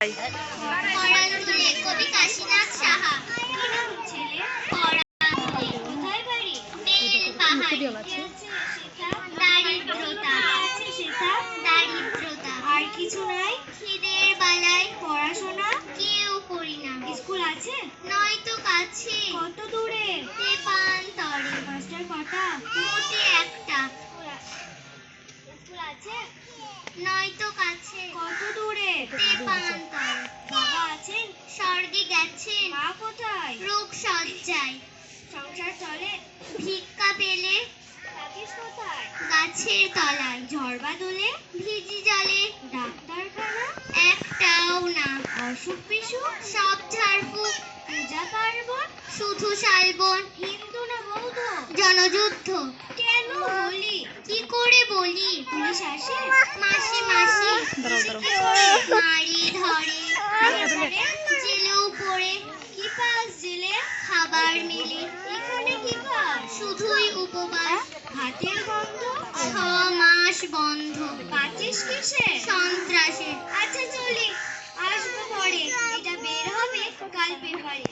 আর কিছু নাই খিদের বালায় পড়াশোনা কেউ করি না স্কুল আছে নয়তো কাছে কত দূরে? তেপান্তরে মাস্টার কটা মোটে একটা স্কুল আছে নয়তো কাছে কত দূরে স্বর্গে গেছেন মা কোথায়? রোগ সজ্জায় সংসার চলে? ভিক্ষা পেলে? থাকিস কোথায়? গাছের তলায়। ঝড় বাদলে ভিজি জলে। ডাক্তারখানা? একটাও না। অসুখ বিসুখ সব ঝাড়ফুঁক। পূজা পার্বণ? শুধু শালবন। হিন্দু না বৌদ্ধ? জনযুদ্ধ। কেন বলি? কি করে বলি? পুলিশ আসে? মাসে মাসে? মারি ধরে। খাবার মেলে। এখানে কি শুধুই উপবাস হাতের বন্ধ ছ মাস বন্ধ। পাচ্ছিস কিসে? সন্ত্রাসে। আচ্ছা চলি। আসব পরে। এটা বের হবে কাল পেপারে।